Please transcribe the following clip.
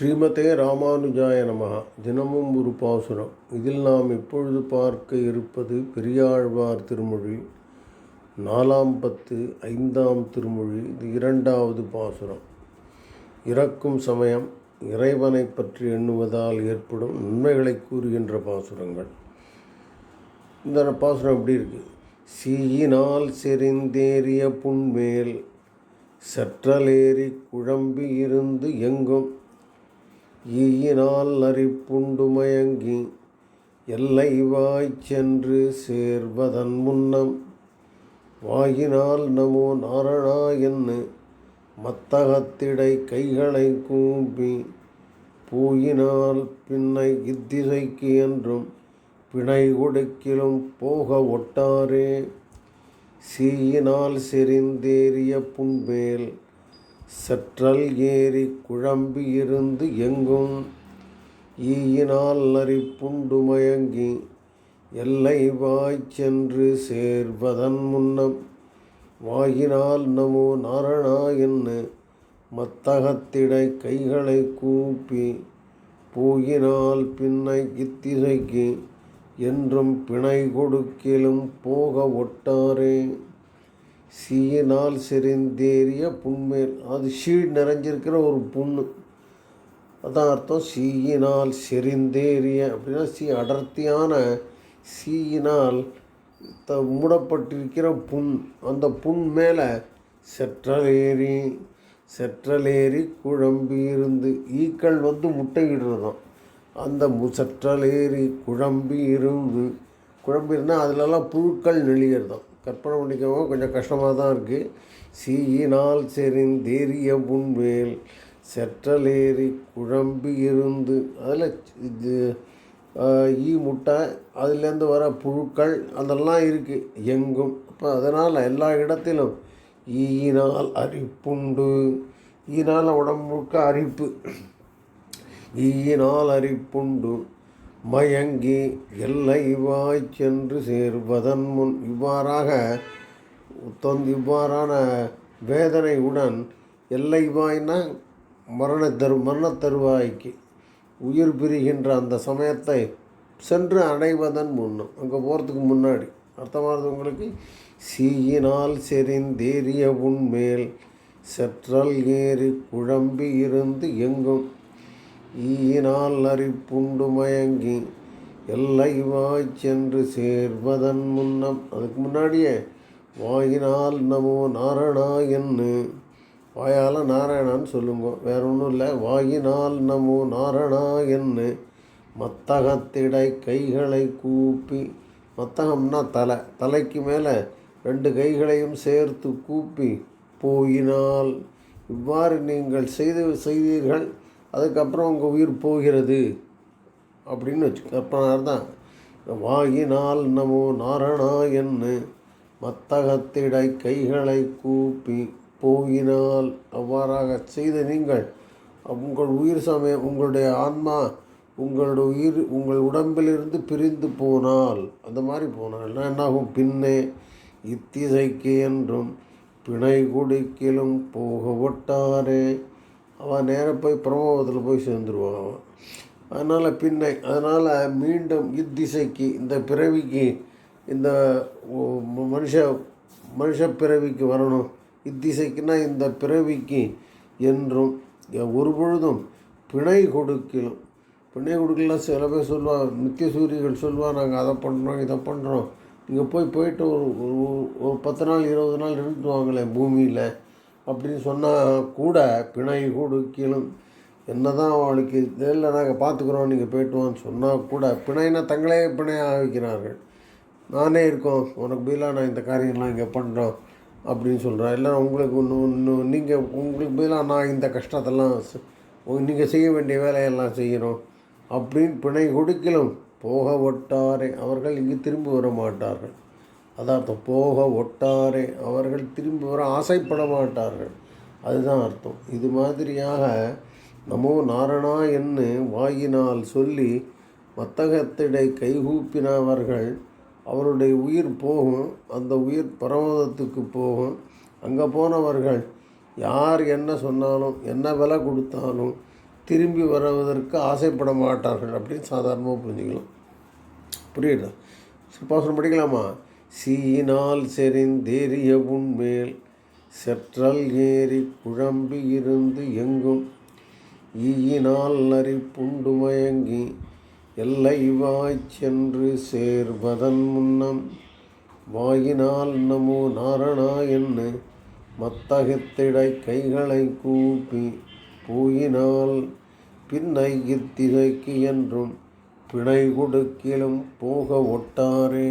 ஸ்ரீமதே ராமானுஜாய நமகா தினமும் ஒரு பாசுரம். இதில் நாம் இப்பொழுது பார்க்க இருப்பது பெரியாழ்வார் திருமொழி. நாலாம் பத்து ஐந்தாம் திருமொழி இது இரண்டாவது பாசுரம். இறக்கும் சமயம் இறைவனை பற்றி எண்ணுவதால் ஏற்படும் நன்மைகளை கூறுகின்ற பாசுரங்கள். இந்த பாசுரம் எப்படி இருக்குது சீயினால் செறிந்தேறிய புண்மேல் சற்றலேறி குழம்பி இருந்து எங்கும் ஈயினால் அரிப்புண்டு மயங்கி எல்லை வாய்ச் சென்று சேர்வதன் முன்னம் வாயினால் நமோ நாரணா என்று மத்தகத்திடை கைகளை கூம்பி பூயினால் பின்னை இத்திசைக்கு என்றும் பிணை கொடுக்கிலும் போக ஒட்டாரே சீயினால் செறிந்தேறிய புண்மேல் செற்றல் ஏறி குழம்பி இருந்து எங்கும் ஈயினால் நரிப்புண்டு மயங்கி எல்லை வாய்ச் சென்று சேர்வதன் முன்னம் வாயினால் நமோ நாரணா என்று மத்தகத்திடை கைகளை கூப்பி போயினால் பின்னை இத்திசைக்கு என்றும் பிணை கொடுக்கிலும் போக ஒட்டாரே. சீயினால் செறிந்தேறிய புண்மேல் அது ஷீட் நிறைஞ்சிருக்கிற ஒரு புண்ணு. அதான் அர்த்தம். சீயினால் செறிந்தேறிய அப்படின்னா சீ அடர்த்தியான சீயினால் த மூடப்பட்டிருக்கிற புண். அந்த புண் மேலே செற்றலேறி செற்றலேறி குழம்பி இருந்து ஈக்கள் வந்து முட்டையிடுறதாம். அந்த மு செற்றலேறி குழம்பி இருந்து குழம்பி இருந்தால் அதிலெல்லாம் புழுக்கள் நெளிகிறதாம் கற்பனை பண்ணிக்கவும் கொஞ்சம் கஷ்டமாக தான் இருக்குது சீயினால் செறிந்தேறிய புண்மேல் செற்றலேறி குழம்பி இருந்து அதில் இது ஈ முட்டை அதுலேருந்து வர புழுக்கள் அதெல்லாம் இருக்குது எங்கும். அப்போ அதனால் எல்லா இடத்திலும் ஈயினால் அரிப்புண்டு. ஈனால் உடம்புக்க அரிப்பு. ஈயினால் அரிப்புண்டு. மயங்கி எல்லைவாய் சென்று சேர்வதன் முன் இவ்வாறாக தொந்து இவ்வாறான வேதனையுடன் எல்லைவாய்னா மரண தரு மரண தருவாய்க்கு உயிர் பிரிகின்ற அந்த சமயத்தை சென்று அடைவதன் முன்னும் அங்கே போகிறதுக்கு முன்னாடி. அர்த்தமானது உங்களுக்கு? சீயினால் செறிந்தேறிய உன்மேல் செற்றல் ஏறி குழம்பி இருந்து எங்கும் ஈயினால் அரிப்புண்டு மயங்கி எல்லை வாய் சென்று சேர்வதன் முன்னம். அதுக்கு முன்னாடியே வாயினால் நமோ நாரணா என்று வாயால் நாராயணான்னு சொல்லுங்க. வேற ஒன்றும் இல்லை. வாயினால் நமோ நாரணா என்று மத்தகத்திடை கைகளை கூப்பி மத்தகம்னா தலை தலைக்கு மேலே ரெண்டு கைகளையும் சேர்த்து கூப்பி போயினால் இவ்வாறு நீங்கள் செய்து செய்தீர்கள். அதுக்கப்புறம் உங்கள் உயிர் போகிறது அப்படின்னு வச்சு அப்புறம் தான் வாயினால் நமோ நாரணா என்று மத்தகத்திடை கைகளை கூப்பி போயினால் அவ்வாறாக செய்த நீங்கள் உங்கள் உயிர் சமயம் உங்களுடைய ஆன்மா உங்களுடைய உயிர் உங்கள் உடம்பிலிருந்து பிரிந்து போனால் அந்த மாதிரி போனால் என்னாகும்? பின்னே இத்திசைக்கு என்றும் பிணை குடிக்கிலும் போக ஒட்டாரே அவன் நேராக போய் பிரமோகத்தில் போய் சேர்ந்துருவான் அவன். அதனால் பின்னை அதனால் மீண்டும் இத்திசைக்கு இந்த பிறவிக்கு இந்த மனுஷ மனுஷ பிறவிக்கு வரணும். இத்திசைக்குன்னா இந்த பிறவிக்கு என்றும் ஒரு பொழுதும் பிணை கொடுக்கலும். பிணை கொடுக்கலாம் சில பேர் சொல்லுவாள் நித்திய சூரியர்கள் சொல்லுவாள் நாங்கள் அதை பண்ணுறோம் இதை பண்ணுறோம் நீங்கள் போய் போயிட்டு ஒரு ஒரு பத்து நாள் இருபது நாள் இருந்துவாங்களே பூமியில். அப்படின்னு சொன்னால் கூட பிணை கொடுக்கலும் என்ன தான் அவளுக்கு இல்லை நாங்கள் பார்த்துக்குறோம் நீங்கள் போய்ட்டுவோம்னு சொன்னால் கூட பிணைனா தங்களே பிணையாக வைக்கிறார்கள் நானே இருக்கோம் உனக்கு பதிலாக நான் இந்த காரியம்லாம் இங்கே பண்ணுறோம் அப்படின்னு சொல்கிறேன் இல்லை உங்களுக்கு ஒன்று ஒன்று நீங்கள் உங்களுக்கு பதிலாக நான் இந்த கஷ்டத்தெல்லாம் நீங்கள் செய்ய வேண்டிய வேலையெல்லாம் செய்கிறோம் அப்படின்னு பிணை கொடுக்கலும் போக ஒட்டாரே அவர்கள் இங்கு திரும்பி வர மாட்டார்கள் அதார்த்தம். போக ஒட்டாரே. அவர்கள் திரும்பி வர ஆசைப்பட மாட்டார்கள். அதுதான் அர்த்தம். இது மாதிரியாக நமோ நாரணா என்று வாயினால் சொல்லி மத்தகத்திடை கைகூப்பினவர்கள் அவருடைய உயிர் போகும். அந்த உயிர் பரமதத்துக்கு போகும். அங்கே போனவர்கள் யார் என்ன சொன்னாலும் என்ன விலை கொடுத்தாலும் திரும்பி வருவதற்கு ஆசைப்பட மாட்டார்கள் அப்படின்னு சாதாரணமாக புரிஞ்சுக்கலாம். புரியுதா? சிற்பாசனம் படிக்கலாமா? சீயினால் செறிந்தேறிய உன்மேல் செற்றல் ஏறி குழம்பி இருந்து எங்கும் ஈயினால் நரி புண்டு மயங்கி எல்லைவாய்ச் சென்று சேர்வதன் முன்னம் வாயினால் நமோ நாரணா என்ன மத்தகத்திடை கைகளை கூப்பி பூயினால் பின்னை இத்திகைக்கு என்றும் பிணை கொடுக்கிலும் போக ஒட்டாரே.